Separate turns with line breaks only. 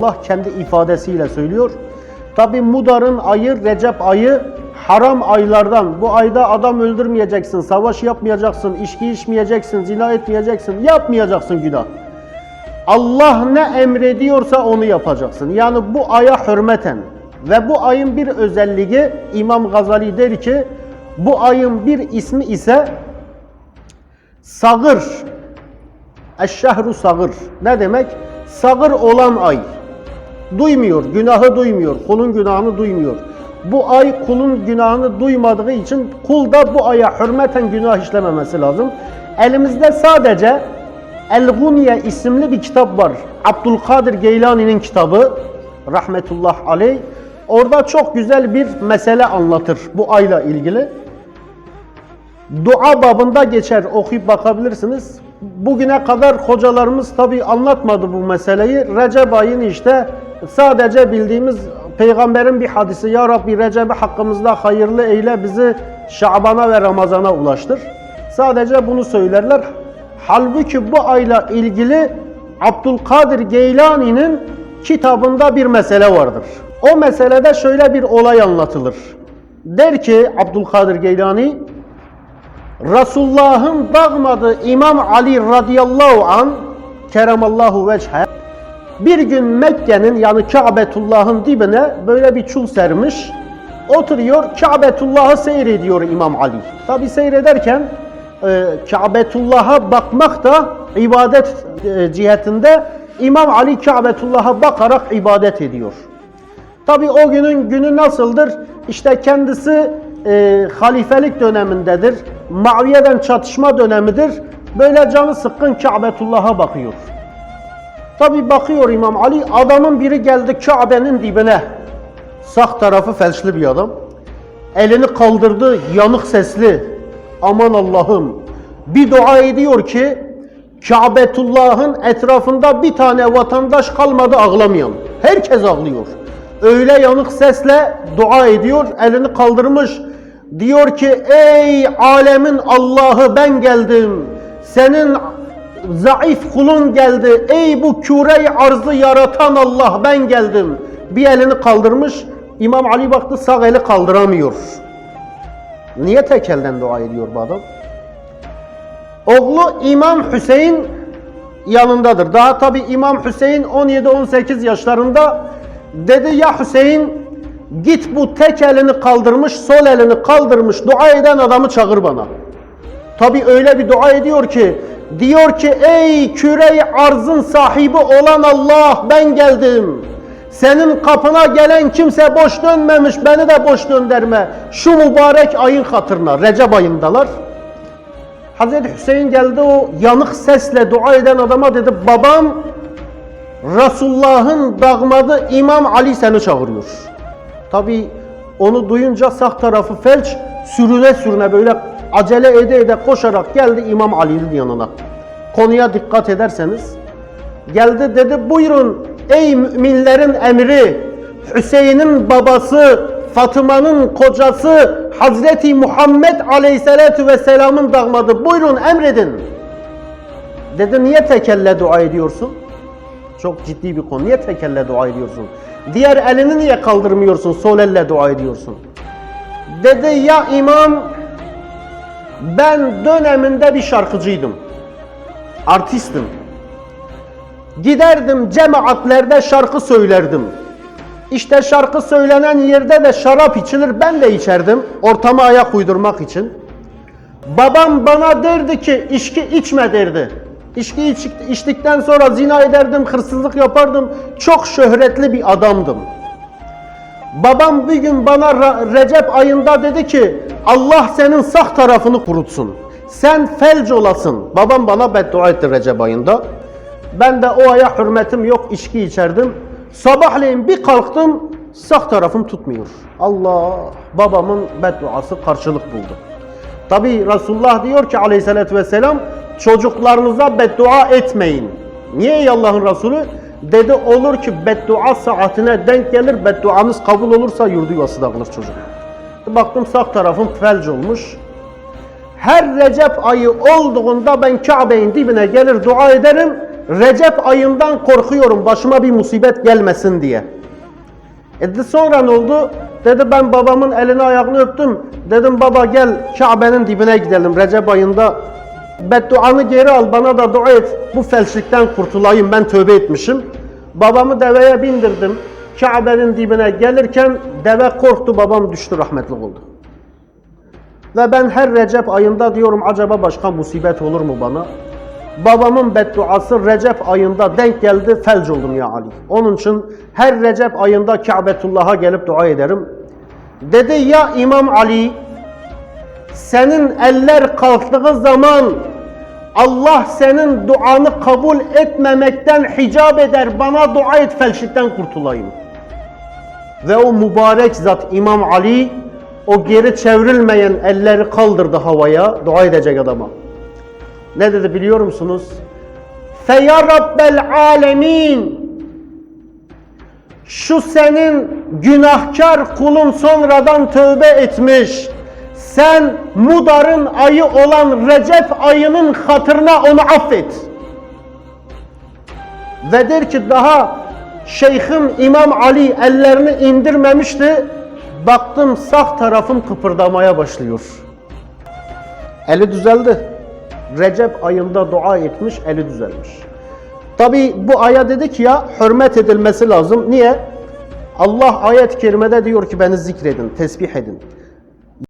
Allah kendi ifadesiyle söylüyor. Tabi Mudar'ın ayı, Recep ayı haram aylardan. Bu ayda adam öldürmeyeceksin, savaş yapmayacaksın, içki içmeyeceksin, zina etmeyeceksin, yapmayacaksın günah. Allah ne emrediyorsa onu yapacaksın. Yani bu aya hürmeten ve bu ayın bir özelliği İmam Gazali der ki bu ayın bir ismi ise Sagır. Eşşehru sagır. Ne demek? Sagır olan ay. Duymuyor, günahı duymuyor, kulun günahını duymuyor. Bu ay kulun günahını duymadığı için kul da bu aya hürmeten günah işlememesi lazım. Elimizde sadece El-Gunye isimli bir kitap var. Abdülkadir Geylani'nin kitabı. Rahmetullah aleyh. Orada çok güzel bir mesele anlatır bu ayla ilgili. Dua babında geçer, okuyup bakabilirsiniz. Bugüne kadar hocalarımız tabi anlatmadı bu meseleyi. Recep ayını işte sadece bildiğimiz peygamberin bir hadisi Ya Rabbi Recep'i hakkımızda hayırlı eyle bizi Şaban'a ve Ramazan'a ulaştır. Sadece bunu söylerler. Halbuki bu ayla ilgili Abdülkadir Geylani'nin kitabında bir mesele vardır. O meselede şöyle bir olay anlatılır. Der ki Abdülkadir Geylani, Resulullah'ın dağmadı İmam Ali radıyallahu an keremallahu veçhe bir gün Mekke'nin yani Kabetullah'ın dibine böyle bir çul sermiş. Oturuyor Kabetullah'ı seyrediyor İmam Ali. Tabi seyrederken e, Kabetullah'a bakmak da ibadet e, cihetinde İmam Ali Kabetullah'a bakarak ibadet ediyor. Tabi o günün günü nasıldır? İşte kendisi e, halifelik dönemindedir. Muaviye'den çatışma dönemidir. Böyle canı sıkkın Kabetullah'a bakıyor. Tabi bakıyor İmam Ali, adamın biri geldi Kabe'nin dibine. Sağ tarafı felçli bir adam. Elini kaldırdı, yanık sesli. Aman Allah'ım. Bir dua ediyor ki, Kabetullah'ın etrafında bir tane vatandaş kalmadı ağlamayan. Herkes ağlıyor. Öyle yanık sesle dua ediyor, elini kaldırmış. Diyor ki, ey alemin Allah'ı ben geldim. Senin zayıf kulun geldi. Ey bu küre arzı yaratan Allah ben geldim. Bir elini kaldırmış. İmam Ali baktı sağ eli kaldıramıyor. Niye tek elden dua ediyor bu adam? Oğlu İmam Hüseyin yanındadır. Daha tabi İmam Hüseyin 17-18 yaşlarında dedi ya Hüseyin git bu tek elini kaldırmış, sol elini kaldırmış dua eden adamı çağır bana. Tabi öyle bir dua ediyor ki diyor ki ey küre arzın sahibi olan Allah ben geldim. Senin kapına gelen kimse boş dönmemiş beni de boş dönderme. Şu mübarek ayın hatırına Recep ayındalar. Hazreti Hüseyin geldi o yanık sesle dua eden adama dedi babam Resulullah'ın dağmadı İmam Ali seni çağırıyor. Tabi onu duyunca sağ tarafı felç sürüne sürüne böyle acele ede ede koşarak geldi İmam Ali'nin yanına. Konuya dikkat ederseniz geldi dedi buyurun ey müminlerin emri Hüseyin'in babası Fatıma'nın kocası Hazreti Muhammed Aleyhisselatü Vesselam'ın damadı buyurun emredin. Dedi niye tekelle dua ediyorsun? Çok ciddi bir konu. Niye tek elle dua ediyorsun? Diğer elini niye kaldırmıyorsun? Sol elle dua ediyorsun. Dedi ya imam ben döneminde bir şarkıcıydım. Artistim. Giderdim cemaatlerde şarkı söylerdim. İşte şarkı söylenen yerde de şarap içilir. Ben de içerdim. Ortama ayak uydurmak için. Babam bana derdi ki içki içme derdi. İçki iç, içtikten sonra zina ederdim, hırsızlık yapardım. Çok şöhretli bir adamdım. Babam bir gün bana Recep ayında dedi ki Allah senin sağ tarafını kurutsun. Sen felç olasın. Babam bana beddua etti Recep ayında. Ben de o aya hürmetim yok içki içerdim. Sabahleyin bir kalktım sağ tarafım tutmuyor. Allah babamın bedduası karşılık buldu. Tabi Resulullah diyor ki aleyhissalatü vesselam çocuklarınıza beddua etmeyin. Niye ey Allah'ın Resulü? Dedi olur ki beddua saatine denk gelir, bedduanız kabul olursa yurdu yuvası dağılır çocuk. Baktım sağ tarafım felç olmuş. Her Recep ayı olduğunda ben Kabe'nin dibine gelir dua ederim. Recep ayından korkuyorum başıma bir musibet gelmesin diye. E sonra ne oldu? Dedi ben babamın elini ayağını öptüm. Dedim baba gel Kabe'nin dibine gidelim Recep ayında. Bedduanı geri al bana da dua et. Bu felçlikten kurtulayım ben tövbe etmişim. Babamı deveye bindirdim. Kabe'nin dibine gelirken deve korktu babam düştü rahmetli oldu. Ve ben her Recep ayında diyorum acaba başka musibet olur mu bana? Babamın bedduası Recep ayında denk geldi felç oldum ya Ali. Onun için her Recep ayında Kabetullah'a gelip dua ederim. Dedi ya İmam Ali senin eller kalktığı zaman Allah senin duanı kabul etmemekten hicap eder. Bana dua et felçlikten kurtulayım. Ve o mübarek zat İmam Ali o geri çevrilmeyen elleri kaldırdı havaya dua edecek adama. Ne dedi biliyor musunuz? Feya Rabbel alemin şu senin günahkar kulun sonradan tövbe etmiş. Sen Mudar'ın ayı olan Recep ayının hatırına onu affet. Ve der ki daha Şeyhim İmam Ali ellerini indirmemişti. Baktım sağ tarafım kıpırdamaya başlıyor. Eli düzeldi. Recep ayında dua etmiş, eli düzelmiş. Tabi bu aya dedik ya hürmet edilmesi lazım. Niye? Allah ayet-i kerimede diyor ki beni zikredin, tesbih edin.